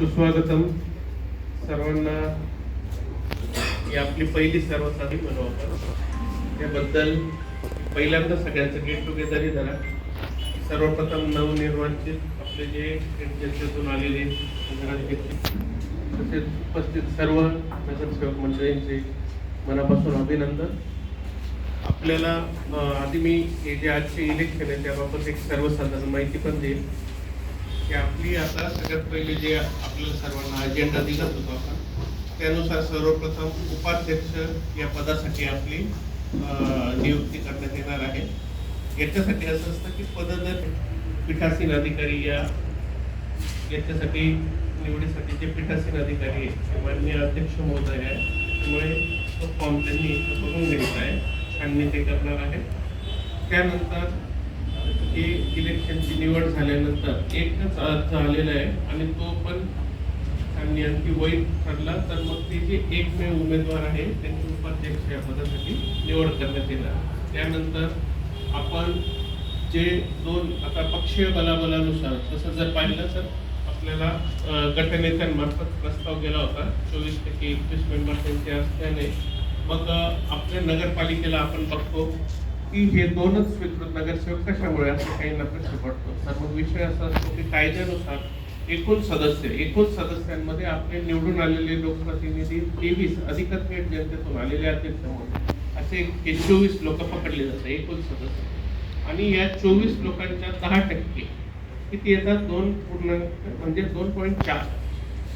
सुस्वागतम सर्वांना ही आपली पहिली सर्वसाधी म्हणू त्याबद्दल पहिल्यांदा सगळ्यांचं गेट टुगेदर ही झाला सर्वप्रथम नवनिर्वाचित आपले जे जनतेतून आलेले तसेच उपस्थित सर्व नगरसेवक मंडळींचे मनापासून अभिनंदन. आपल्याला आधी मी हे जे आजचे इलेक्शन आहे त्याबाबत एक सर्वसाधारण माहिती पण देईल की आपली आता सगळ्यात पहिले जे आपल्याला सर्वांना अजेंडा दिला होता आपण त्यानुसार सर्वप्रथम उपाध्यक्ष या पदासाठी आपली नियुक्ती करण्यात येणार आहे. याच्यासाठी असं असतं की पदधर पीठासीन अधिकारी या याच्यासाठी निवडीसाठी जे पीठासीन अधिकारी आहे माननीय अध्यक्ष महोदय आहे त्यामुळे तो फॉर्म त्यांनी करून घ्यायचा आहे छाननी ते करणार आहे. त्यानंतर हे इलेक्शनची निवड झाल्यानंतर एकच अर्थ आलेला आहे आणि तो पण त्यांनी आणखी वैध ठरला तर मग ते जे एकमेव उमेदवार आहे त्यांची उपाध्यक्ष या पदासाठी निवड करण्यात येणार. त्यानंतर आपण जे दोन आता पक्षीय बलाबलानुसार तसं जर पाहिलं तर आपल्याला गटनेत्यांमार्फत प्रस्ताव गेला होता चोवीस टक्के एकवीस मेंबर त्यांचे असल्याने मग आपल्या नगरपालिकेला आपण बघतो की हे दोनच स्वीकृत नगरसेवक कशामुळे असं काहींना प्रश्न पडतो? तर मग विषय असा असतो की कायद्यानुसार एकूण सदस्य एकूण सदस्यांमध्ये आपले निवडून आलेले लोकप्रतिनिधी तेवीस अधिकच थेट जनतेतून आलेले अध्यक्ष म्हणून असे चोवीस लोक पकडले जातात एकूण सदस्य. आणि या चोवीस लोकांच्या दहा टक्के किती येतात? दोन पूर्णांक म्हणजे दोन पॉईंट चार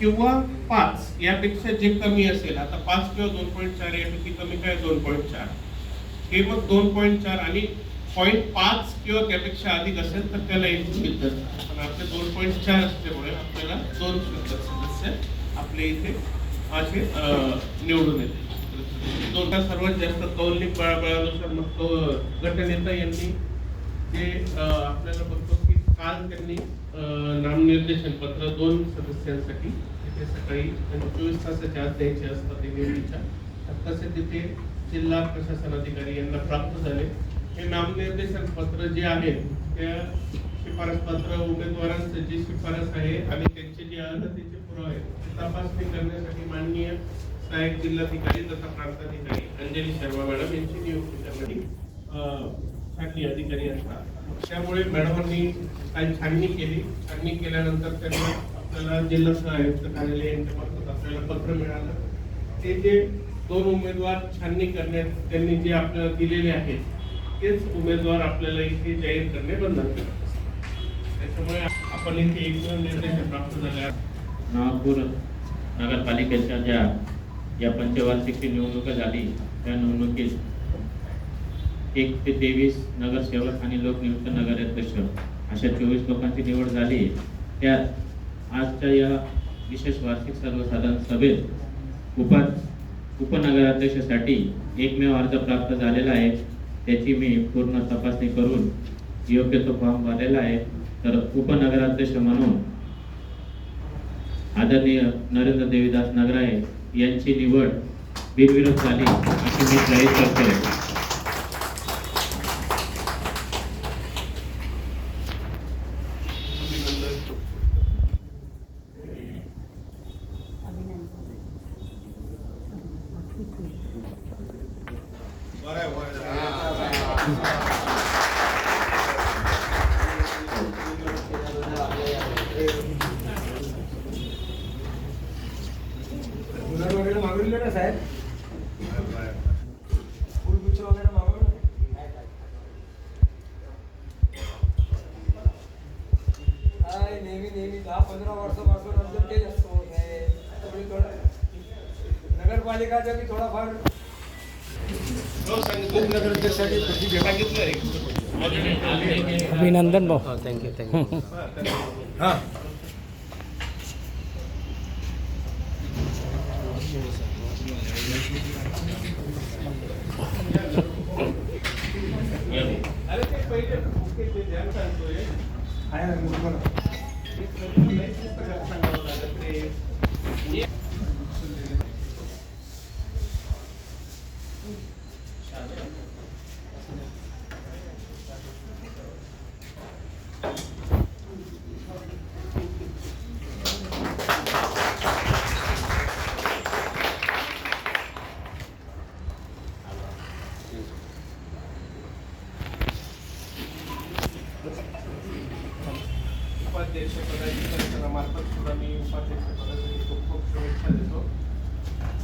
किंवा पाच यापेक्षा जे कमी असेल आता पाच किंवा दोन पॉईंट चार यापैकी कमी काय? दोन पॉईंट चार. हे मग दोन पॉईंट चार आणि पॉईंट पाच किंवा त्यापेक्षा अधिक असेल तर त्याला एक मिळतात पण आपले दोन पॉईंट चार असल्यामुळे आपल्याला दोन सदस्य आपल्या इथे असे निवडून येते. दोनदा सर्वात जास्त कौलिक बळाबळानुसार मग तो गटनेता यांनी जे आपल्याला बघतो की काल त्यांनी नामनिर्देशन पत्र दोन सदस्यांसाठी तिथे सकाळी चोवीस तासाच्या आत द्यायचे असतात ते निवडीच्या तसे तिथे जिल्हा प्रशासन अधिकारी यांना प्राप्त झाले. हे नामनिर्देशन पत्र जे आहे त्या शिफारस पत्र उमेदवारांचं जी शिफारस आहे आणि त्यांचे जे अर्हतेचे पुरावे ते तपासणी करण्यासाठी माननीय सहाय्यक जिल्हाधिकारी तथा प्रांताधिकारी अंजली शर्मा मॅडम यांची नियुक्ती करण्याची साठी अधिकारी असतात. त्यामुळे मॅडमांनी काही छाननी केली. छाननी केल्यानंतर त्यांना आपल्याला जिल्हा सहाय्यक कार्यालय यांच्यामार्फत आपल्याला पत्र मिळालं. ते जे दोन उमेदवार छाननी करण्यात त्यांनी जे आपल्याला दिलेले आहेत तेच उमेदवार आपल्याला इथे जाहीर करणे बंधनकारक त्याच्यामुळे आपण इथे एक निर्देश प्राप्त झाले नागपूर नगरपालिकेच्या ज्या या पंचवार्षिकची निवडणुका झाली त्या निवडणुकीत एक ते तेवीस नगरसेवक आणि लोकनियुक्त नगराध्यक्ष अशा चोवीस लोकांची निवड झाली. त्यात आजच्या या विशेष वार्षिक सर्वसाधारण सभेत उपा उपनगराध्यक्षासाठी एकमेव अर्ज प्राप्त झालेला आहे. त्याची मी पूर्ण तपासणी करून योग्य तो फॉर्म भरलेला आहे. तर उपनगराध्यक्ष म्हणून आदरणीय नरेंद्र देवीदास नगराळे यांची निवड बिनविरोध झाली अशी मी जाहीर करतो दहा पंधरा वर्षापासून आमचं तेच असतो त्यामुळे थोडं नगरपालिकाचा थोडाफार हो. नगराध्यक्षासाठी सांगितलंय. अभिनंदन भाऊ थँक्यू थँक्यू हाँ अरे ते पहिले ते. आहे ना उपाध्यक्ष पदाधिकाऱ्यांना मार्फत सुद्धा मी उपाध्यक्ष पदासाठी खूप खूप शुभेच्छा देतो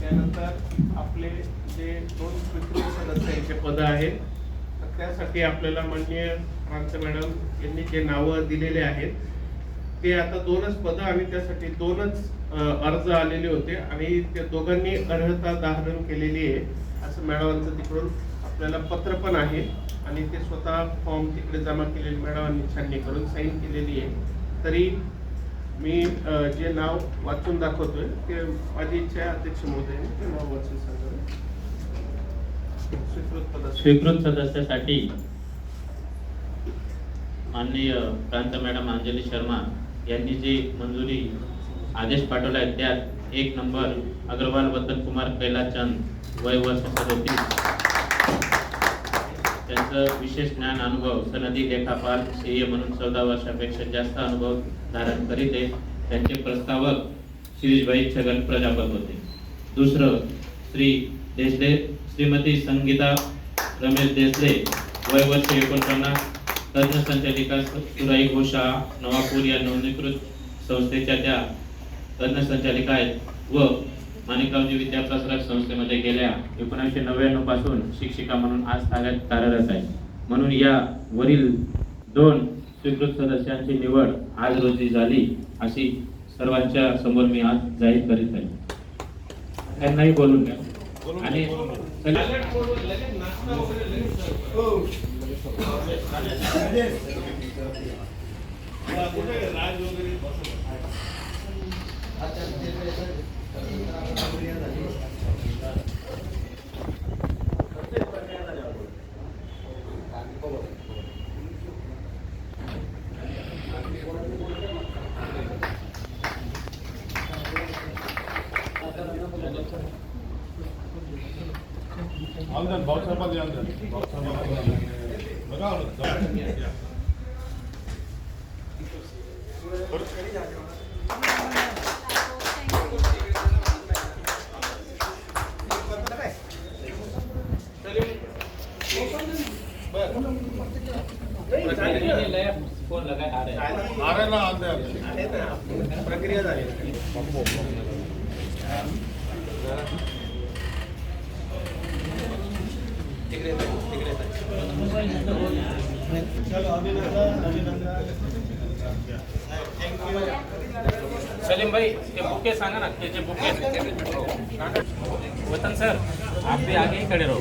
त्यानंतर आपले जे दोन स्वीकृत सदस्यांचे पद आहेत तर त्यासाठी आपल्याला माननीय प्रांत मॅडम यांनी जे नावं दिलेले आहेत ते आता दोनच पदं आणि त्यासाठी दोनच अर्ज आलेले होते आणि त्या दोघांनी अर्हता धारण केलेली आहे असं मॅडमांचं तिकडून आपल्याला पत्र पण आहे आणि ते स्वतः फॉर्म तिकडे जमा केलेले मॅडमांनी छाननी करून साईन केलेली आहे. तरी मी जे नाव वाचून दाखवतोय ते माझी इच्छा आहे अध्यक्ष महोदयाने ते नाव वाचून सांगावे. स्वीकृत स्वीकृत सदस्यासाठी माननीय प्रांत मॅडम अंजली शर्मा यांनी जी मंजुरी आदेश पाठवला आहे त्यात एक नंबर अग्रवाल वतन कुमार कैलास चंद वय वर्ष सदोतीस. त्यांचं विशेष ज्ञान अनुभव सनदी लेखापाल सीए म्हणून चौदा वर्षापेक्षा जास्त अनुभव धारण करीत आहे त्यांचे प्रस्तावक शिरीषभाई छगन प्रजापत होते. दुसरं श्री देशले श्रीमती संगीता रमेश देसले वय वर्ष एकोणपन्नास तज्ञ संचालिका सुराई घोषा नवापूर या नोंदणीकृत संस्थेच्या त्या तज्ञ संचालिका आहेत व माणिकरावजी विद्याप्रसारक संस्थेमध्ये गेल्या एकोणीसशे नव्याण्णवपासून शिक्षिका म्हणून आज ताब्यात कार्यरत आहे म्हणून या वरील दोन स्वीकृत सदस्यांची निवड आज रोजी झाली अशी सर्वांच्या समोर मी आज जाहीर करीत आहे. त्यांनाही बोलून घ्या आणि आमदार भाऊसाहेबांनी आमदार भाऊसाहेबांनी बघा आरेला आमदार प्रक्रिया झाली. सलीम भाई ते बुके सांगा ना ते जे बुके वतन सर आप भी आगे ही खड़े रहो.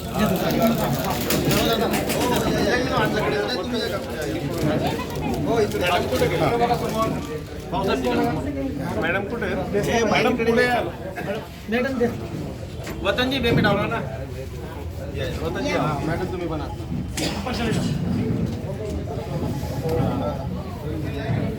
मॅडम कुठे मॅडम पुढे वतनजी बेमी डावला ना. मॅडम तुम्ही पण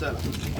चला